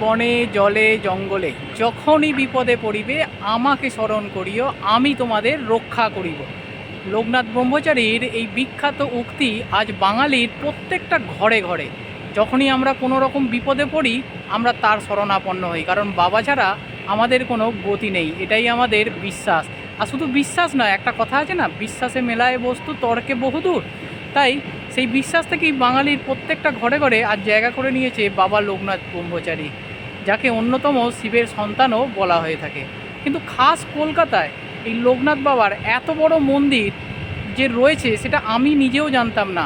বনে, জলে, জঙ্গলে, যখনই বিপদে পড়িবে, আমাকে স্মরণ করিও, আমি তোমাদের রক্ষা করিব। লোকনাথ ব্রহ্মচারীর এই বিখ্যাত উক্তি আজ বাঙালির প্রত্যেকটা ঘরে ঘরে। যখনই আমরা কোনো রকম বিপদে পড়ি, আমরা তার শরণাপন্ন হই, কারণ বাবা ছাড়া আমাদের কোনো গতি নেই, এটাই আমাদের বিশ্বাস। আর শুধু বিশ্বাস নয়, একটা কথা আছে না, বিশ্বাসে মেলায় বস্তু, তর্কে বহুদূর। তাই সেই বিশ্বাস থেকেই বাঙালির প্রত্যেকটা ঘরে ঘরে আজ জায়গা করে নিয়েছে বাবা লোকনাথ ব্রহ্মচারী। যাকে অন্যতম শিবের সন্তানও বলা হয়ে থাকে। কিন্তু খাস কলকাতায় এই লোকনাথ বাবার এত বড় মন্দির যে রয়েছে, সেটা আমি নিজেও জানতাম না।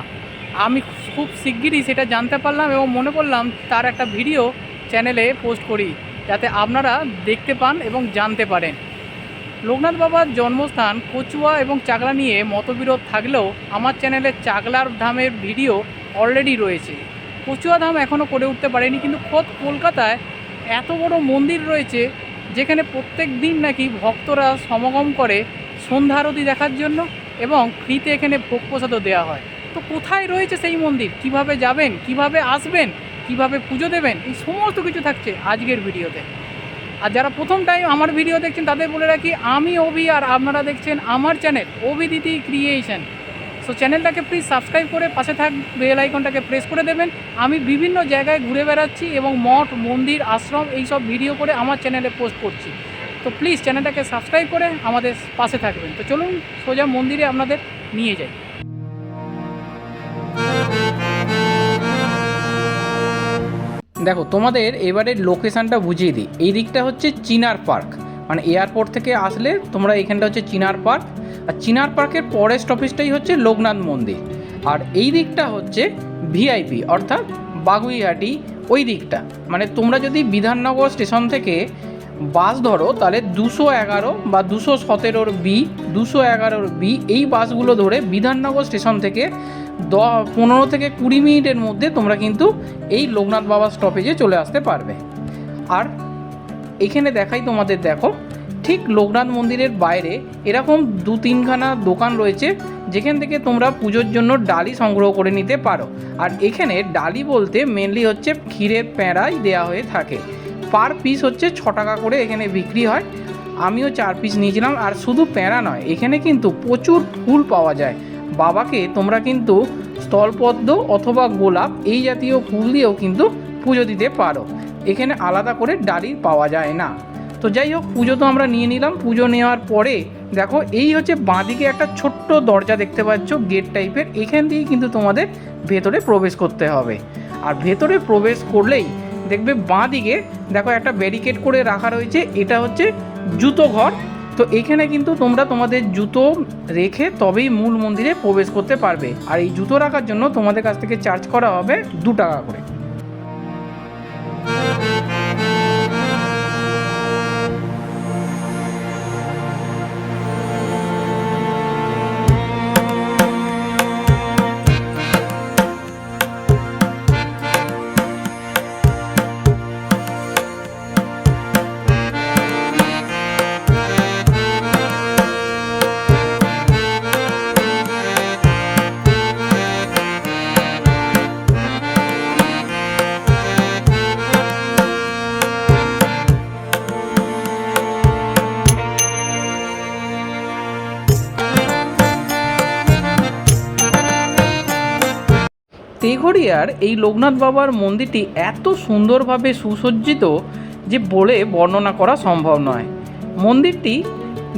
আমি খুব শিগগিরই সেটা জানতে পারলাম এবং মনে করলাম তার একটা ভিডিও চ্যানেলে পোস্ট করি, যাতে আপনারা দেখতে পান এবং জানতে পারেন। লোকনাথ বাবার জন্মস্থান কচুয়া এবং চাকলা নিয়ে মতবিরোধ থাকলেও আমার চ্যানেলে চাকলার ধামের ভিডিও অলরেডি রয়েছে। কচুয়া ধাম এখনও করে উঠতে পারেনি, কিন্তু খোদ কলকাতায় এত বড় মন্দির রয়েছে যেখানে প্রত্যেক দিন নাকি ভক্তরা সমাগম করে সন্ধ্যা আরতি দেখার জন্য এবং ফ্রিতে এখানে ভোগ প্রসাদও দেওয়া হয়। তো কোথায় রয়েছে সেই মন্দির? কীভাবে যাবেন? কীভাবে আসবেন? কীভাবে পুজো দেবেন? এই সমস্ত কিছু থাকছে আজকের ভিডিওতে। আর যারা প্রথম টাইম আমার ভিডিও দেখছেন তাদের বলে রাখি, আমি অভি আর আপনারা দেখছেন আমার চ্যানেল অভিদিতি ক্রিয়েশন সো চ্যানেলটাকে প্লিজ সাবস্ক্রাইব করে পাশে থাক বেল আইকনটাকে প্রেস করে দেবেন। আমি বিভিন্ন জায়গায় ঘুরে বেড়াচ্ছি এবং মঠ, মন্দির, আশ্রম এই সব ভিডিও করে আমার চ্যানেলে পোস্ট করছি। তো প্লিজ চ্যানেলটাকে সাবস্ক্রাইব করে আমাদের পাশে থাকবেন। তো চলুন, সোজা মন্দিরে আপনাদের নিয়ে যাই। দেখো, তোমাদের এবারের লোকেশানটা বুঝিয়ে দিই। এই দিকটা হচ্ছে চিনার পার্ক। মানে এয়ারপোর্ট থেকে আসলে তোমরা এখানটা হচ্ছে চিনার পার্ক। আর চিনার পার্কের পরের স্টপেজটাই হচ্ছে লোকনাথ মন্দির। আর এই দিকটা হচ্ছে ভিআইপি অর্থাৎ বাগুইহাটি ওই দিকটা। মানে তোমরা যদি বিধাননগর স্টেশন থেকে বাস ধরো, তাহলে দুশো এগারো বা দুশো সতেরোর বি দুশো এগারোর বি এই বাসগুলো ধরে বিধাননগর স্টেশন থেকে দ, পনেরো থেকে কুড়ি মিনিটের মধ্যে তোমরা কিন্তু এই লোকনাথ বাবা স্টপেজে চলে আসতে পারবে। আর এখানে দেখাই তোমাদের, দেখো ঠিক লোকনাথ মন্দিরের বাইরে এরকম দু তিনখানা দোকান রয়েছে, যেখান থেকে তোমরা পুজোর জন্য ডালি সংগ্রহ করে নিতে পারো। আর এখানে ডালি বলতে মেনলি হচ্ছে ক্ষীরের প্যাঁড়াই দেওয়া হয়ে থাকে। পার পিস হচ্ছে ছ টাকা করে এখানে বিক্রি হয়। আমিও চার পিস নিয়েছিলাম, আর শুধু প্যাঁড়া নয়, এখানে কিন্তু প্রচুর ফুল পাওয়া যায়। বাবাকে তোমরা কিন্তু স্থলপদ্ম অথবা গোলাপ এই জাতীয় ফুল দিয়েও কিন্তু পুজো দিতে পারো। এখানে আলাদা করে ডালি পাওয়া যায় না। তো যাই হোক, পুজো তো আমরা নিয়ে নিলাম। পুজো নেওয়ার পরে, দেখো, এই হচ্ছে বাঁদিকে একটা ছোট্ট দরজা দেখতে পাচ্ছ গেট টাইপের এখান দিয়েই কিন্তু তোমাদের ভেতরে প্রবেশ করতে হবে। আর ভেতরে প্রবেশ করলেই দেখবে বাঁ দিকে দেখো, একটা ব্যারিকেড করে রাখা রয়েছে। এটা হচ্ছে জুতো ঘর। তো এখানে কিন্তু তোমরা তোমাদের জুতো রেখে তবেই মূল মন্দিরে প্রবেশ করতে পারবে। আর এই জুতো রাখার জন্য তোমাদের কাছ থেকে চার্জ করা হবে দু টাকা করে। তেঘরিয়ার এই লোকনাথ বাবার মন্দিরটি এত সুন্দরভাবে সুসজ্জিত যে বলে বর্ণনা করা সম্ভব নয়। মন্দিরটি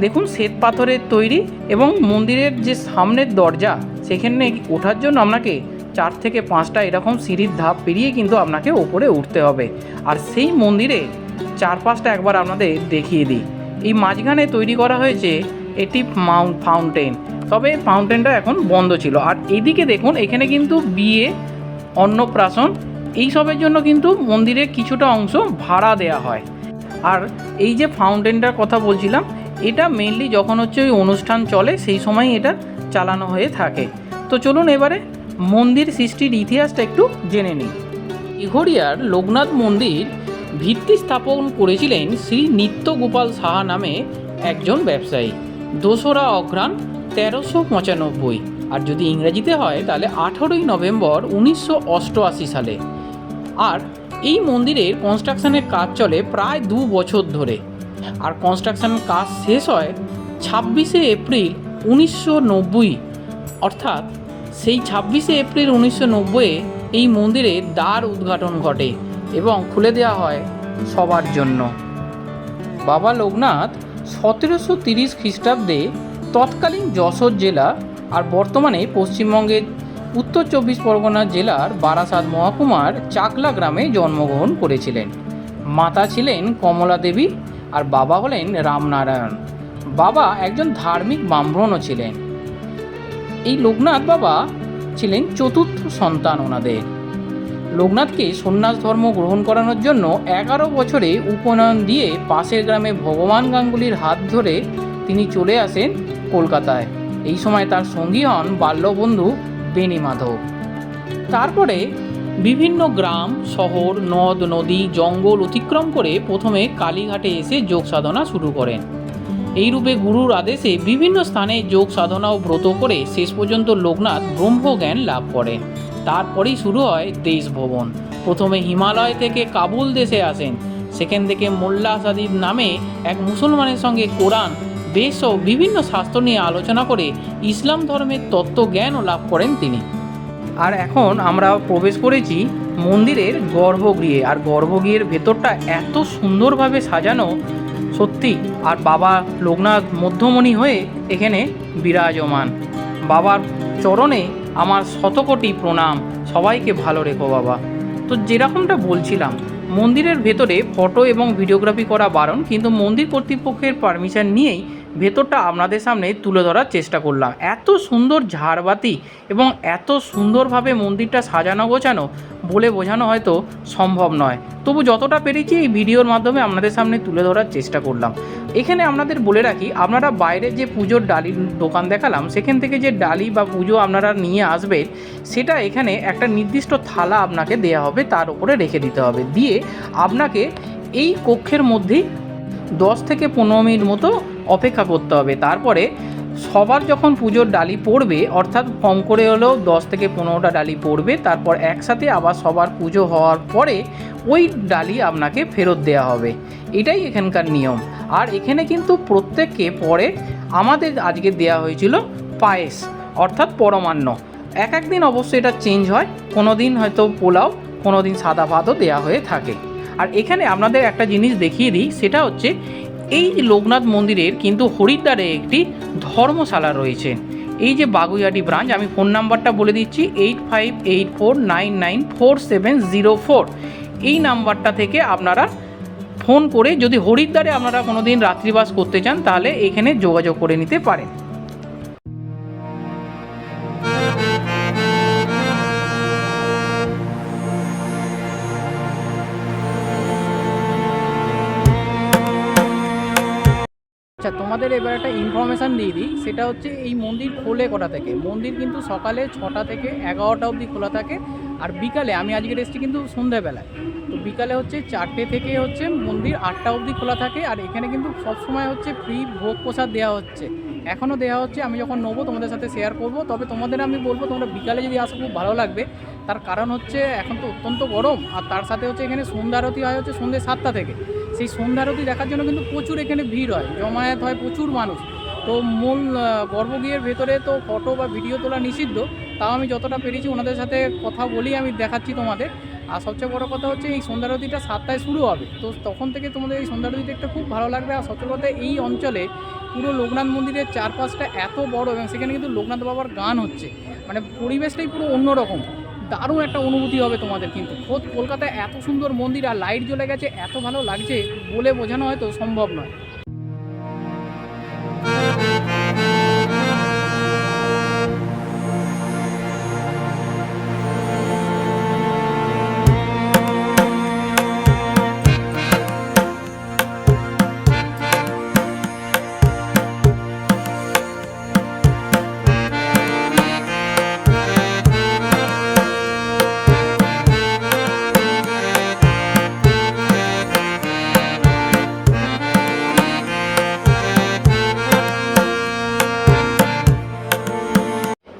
দেখুন শ্বেত পাথরের তৈরি এবং মন্দিরের যে সামনের দরজা, সেখানে ওঠার জন্য আপনাকে চার থেকে পাঁচটা এরকম সিঁড়ির ধাপ পেরিয়ে কিন্তু আপনাকে ওপরে উঠতে হবে। আর সেই মন্দিরে চার পাঁচটা একবার আপনাদের দেখিয়ে দিই। এই মাঝখানে তৈরি করা হয়েছে এটি মাউন্ট ফাউন্টেন তবে ফাউন্টেনটা এখন বন্ধ ছিল। আর এদিকে দেখুন, এখানে কিন্তু বিয়ে, অন্নপ্রাশন এইসবের জন্য কিন্তু মন্দিরে কিছুটা অংশ ভাড়া দেয়া হয়। আর এই যে ফাউন্টেনটার কথা বলছিলাম, এটা মেনলি যখন হচ্ছে ওই অনুষ্ঠান চলে, সেই সময় এটা চালানো হয়ে থাকে। তো চলুন এবারে মন্দির সৃষ্টির ইতিহাসটা একটু জেনে নিই। ইঘরিয়ার লোকনাথ মন্দির ভিত্তি স্থাপন করেছিলেন শ্রী নিত্য গোপাল সাহা নামে একজন ব্যবসায়ী। দোসরা অঘ্রাণ তেরোশো পঁচানব্বই। আর যদি ইংরেজিতে হয়, তাহলে আঠেরোই নভেম্বর উনিশশো অষ্টআশি সালে। আর এই মন্দিরের কনস্ট্রাকশনের কাজ চলে প্রায় দু বছর ধরে। আর কনস্ট্রাকশনের কাজ শেষ হয় ছাব্বিশে এপ্রিল উনিশশো নব্বই। অর্থাৎ সেই ছাব্বিশে এপ্রিল উনিশশো নব্বইয়ে এই মন্দিরে দ্বার উদ্ঘাটন ঘটে এবং খুলে দেওয়া হয় সবার জন্য। বাবা লোকনাথ সতেরোশো তিরিশ খ্রিস্টাব্দে তৎকালীন যশোর জেলা আর বর্তমানে পশ্চিমবঙ্গের উত্তর চব্বিশ পরগনা জেলার বারাসাত মহকুমার চাকলা গ্রামে জন্মগ্রহণ করেছিলেন। মাতা ছিলেন কমলা দেবী আর বাবা হলেন রামনারায়ণ। বাবা একজন ধার্মিক ব্রাহ্মণও ছিলেন। এই লোকনাথ বাবা ছিলেন চতুর্থ সন্তান ওনাদের। লোকনাথকে সন্ন্যাস ধর্ম গ্রহণ করানোর জন্য এগারো বছরে উপনয়ন দিয়ে পাশের গ্রামে ভগবান গাঙ্গুলির হাত ধরে তিনি চলে আসেন কলকাতায়। এই সময় তার সঙ্গী হন বাল্যবন্ধু বেনি মাধব। তারপরে বিভিন্ন গ্রাম, শহর, নদ, নদী, জঙ্গল অতিক্রম করে প্রথমে কালীঘাটে এসে যোগ সাধনা শুরু করেন। এইরূপে গুরুর আদেশে বিভিন্ন স্থানে যোগ সাধনা ও ব্রত করে শেষ পর্যন্ত লোকনাথ ব্রহ্মজ্ঞান লাভ করেন। তারপরেই শুরু হয় দেশ ভ্রমণ প্রথমে হিমালয় থেকে কাবুল দেশে আসেন। সেখান থেকে মোল্লা আসাদির নামে এক মুসলমানের সঙ্গে কোরআন বেশ ও বিভিন্ন শাস্ত্র নিয়ে আলোচনা করে ইসলাম ধর্মের তত্ত্বজ্ঞানও লাভ করেন তিনি। আর এখন আমরা প্রবেশ করেছি মন্দিরের গর্ভগৃহে। আর গর্ভগৃহের ভেতরটা এত সুন্দরভাবে সাজানো, সত্যি। আর বাবা লোকনাথ মধ্যমণি হয়ে এখানে বিরাজমান। বাবার চরণে আমার শতকোটি প্রণাম, সবাইকে ভালো রেখো বাবা। তো যেরকমটা বলছিলাম, মন্দিরের ভেতরে ফটো এবং ভিডিওগ্রাফি করা বারণ, কিন্তু মন্দির কর্তৃপক্ষের পারমিশন নিয়েই ভেতরটা আপনাদের সামনে তুলে ধরার চেষ্টা করলাম। এত সুন্দর ঝাড়বাতি এবং এত সুন্দরভাবে মন্দিরটা সাজানো গোছানো বলে বোঝানো হয়তো সম্ভব নয়। তবু যতটা পেরেছি এই ভিডিওর মাধ্যমে আপনাদের সামনে তুলে ধরার চেষ্টা করলাম। এখানে আপনাদের বলে রাখি, আপনারা বাইরের যে পুজোর ডালির দোকান দেখালাম, সেখান থেকে যে ডালি বা পুজো আপনারা নিয়ে আসবেন, সেটা এখানে একটা নির্দিষ্ট থালা আপনাকে দেয়া হবে, তার উপরে রেখে দিতে হবে। দিয়ে আপনাকে এই কক্ষের মধ্যেই দশ থেকে পনেরো মিনিট মতো অপেক্ষা করতে হবে। তারপরে সবার যখন পুজোর ডালি পড়বে, অর্থাৎ কম করে হলেও দশ থেকে পনেরোটা ডালি পড়বে, তারপর একসাথে আবার সবার পুজো হওয়ার পরে ওই ডালি আপনাকে ফেরত দেওয়া হবে। এটাই এখানকার নিয়ম। আর এখানে কিন্তু প্রত্যেককে পরে আমাদের আজকে দেওয়া হয়েছিল পায়েস, অর্থাৎ পরমান্ন। এক এক দিন অবশ্যই এটা চেঞ্জ হয়, কোনো দিন হয়তো পোলাও, কোনো দিন সাদা ভাতও দেওয়া হয়ে থাকে। আর এখানে আপনাদের একটা জিনিস দেখিয়ে দিই, সেটা হচ্ছে এই লোকনাথ মন্দিরের কিন্তু হরিদ্বারে একটি ধর্মশালা রয়েছে। এই যে বাগুইয়াটি ব্রাঞ্চ, আমি ফোন নাম্বারটা বলে দিচ্ছি eight five eight four nine nine four seven zero four এই নাম্বারটা থেকে আপনারা ফোন করে যদি হরিদ্বারে আপনারা কোনো দিন রাত্রিবাস করতে চান, তাহলে এখানে যোগাযোগ করে নিতে পারেন। আচ্ছা তোমাদের এবার একটা ইনফরমেশান দিয়ে দিই। সেটা হচ্ছে এই মন্দির খোলে কটা থেকে? মন্দির কিন্তু সকালে ছটা থেকে এগারোটা অবধি খোলা থাকে। আর বিকালে, আমি আজকে এসেছি কিন্তু সন্ধ্যাবেলায়। তো বিকালে হচ্ছে চারটে থেকে হচ্ছে মন্দির আটটা অবধি খোলা থাকে আর এখানে কিন্তু সবসময় হচ্ছে ফ্রি ভোগ প্রসাদ দেওয়া হচ্ছে। এখনও দেওয়া হচ্ছে, আমি যখন নেব তোমাদের সাথে শেয়ার করব। তবে তোমাদের আমি বলব, তোমরা বিকালে যদি আসো, খুব ভালো লাগবে। তার কারণ হচ্ছে এখন তো অত্যন্ত গরম আর তার সাথে হচ্ছে এখানে সন্ধ্যারতি হয় হচ্ছে সন্ধ্যে সাতটা থেকে। সেই সন্ধ্যারতি দেখার জন্য কিন্তু প্রচুর এখানে ভিড় হয়, জমায়েত হয় প্রচুর মানুষ। তো মূল গর্ভগৃহের ভেতরে তো ফটো বা ভিডিও তোলা নিষিদ্ধ। তাও আমি যতটা পেরেছি ওনাদের সাথে কথা বলি আমি দেখাচ্ছি তোমাদের। আর সবচেয়ে বড় কথা হচ্ছে এই সন্ধ্যারতিটা সাতটায় শুরু হবে। তো তখন থেকে তোমাদের এই সন্ধ্যারতি দেখতে খুব ভালো লাগবে। আর সবচেয়ে কথা এই অঞ্চলে পুরো লোকনাথ মন্দিরের চারপাশটা এত বড় এবং সেখানে কিন্তু লোকনাথ বাবার গান হচ্ছে। মানে পরিবেশটাই পুরো অন্যরকম। দারুণ একটা অনুভূতি হবে তোমাদের কিন্তু। খোদ কলকাতায় এত সুন্দর মন্দির আর লাইট জ্বলে গেছে, এত ভালো লাগছে বলে বোঝানো হয়তো সম্ভব নয়।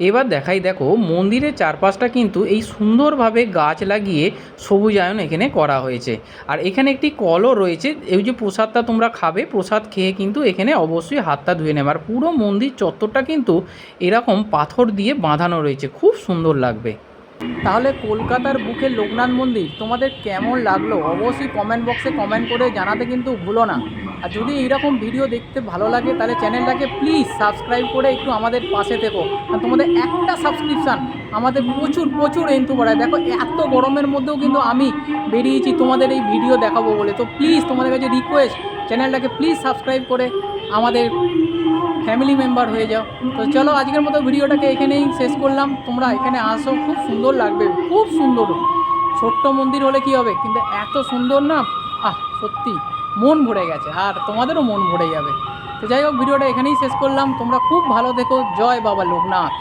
এবার দেখাই দেখো, মন্দিরের চারপাশটা কিন্তু এই সুন্দরভাবে গাছ লাগিয়ে সবুজায়ন এখানে করা হয়েছে। আর এখানে একটি কলও রয়েছে, এই যে প্রসাদটা তোমরা খাবে, প্রসাদ খেয়ে কিন্তু এখানে অবশ্যই হাতটা ধুয়ে নেবে। আর পুরো মন্দির চত্বরটা কিন্তু এরকম পাথর দিয়ে বাঁধানো রয়েছে, খুব সুন্দর লাগবে। তাহলে কলকাতার বুকে লোকনাথ মন্দির তোমাদের কেমন লাগল? অবশ্যই কমেন্ট বক্সে কমেন্ট করে জানাতে কিন্তু ভুলো না। আর যদি এইরকম ভিডিও দেখতে ভালো লাগে, তাহলে চ্যানেলটাকে প্লিজ সাবস্ক্রাইব করে একটু আমাদের পাশে থেকো। আর তোমাদের একটা সাবস্ক্রিপশান আমাদের প্রচুর প্রচুর এন্টু বাড়ায় দেখো, এত গরমের মধ্যেও কিন্তু আমি বেরিয়েছি তোমাদের এই ভিডিও দেখাবো বলে। তো প্লিজ তোমাদের কাছে রিকোয়েস্ট চ্যানেলটাকে প্লিজ সাবস্ক্রাইব করে আমাদের ফ্যামিলি মেম্বার হয়ে যাও। তো চলো, আজকের মতো ভিডিওটাকে এখানেই শেষ করলাম। তোমরা এখানে আসো, খুব সুন্দর লাগবে, খুব সুন্দর। ছোট্ট মন্দির হলে কি হবে? কিন্তু এত সুন্দর না? আহ, সত্যি। মন ভরে গেছে, আর তোমাদেরও মন ভরে যাবে। তো যাই হোক, ভিডিওটা এখানেই শেষ করলাম। তোমরা খুব ভালো দেখো জয় বাবা লোকনাথ।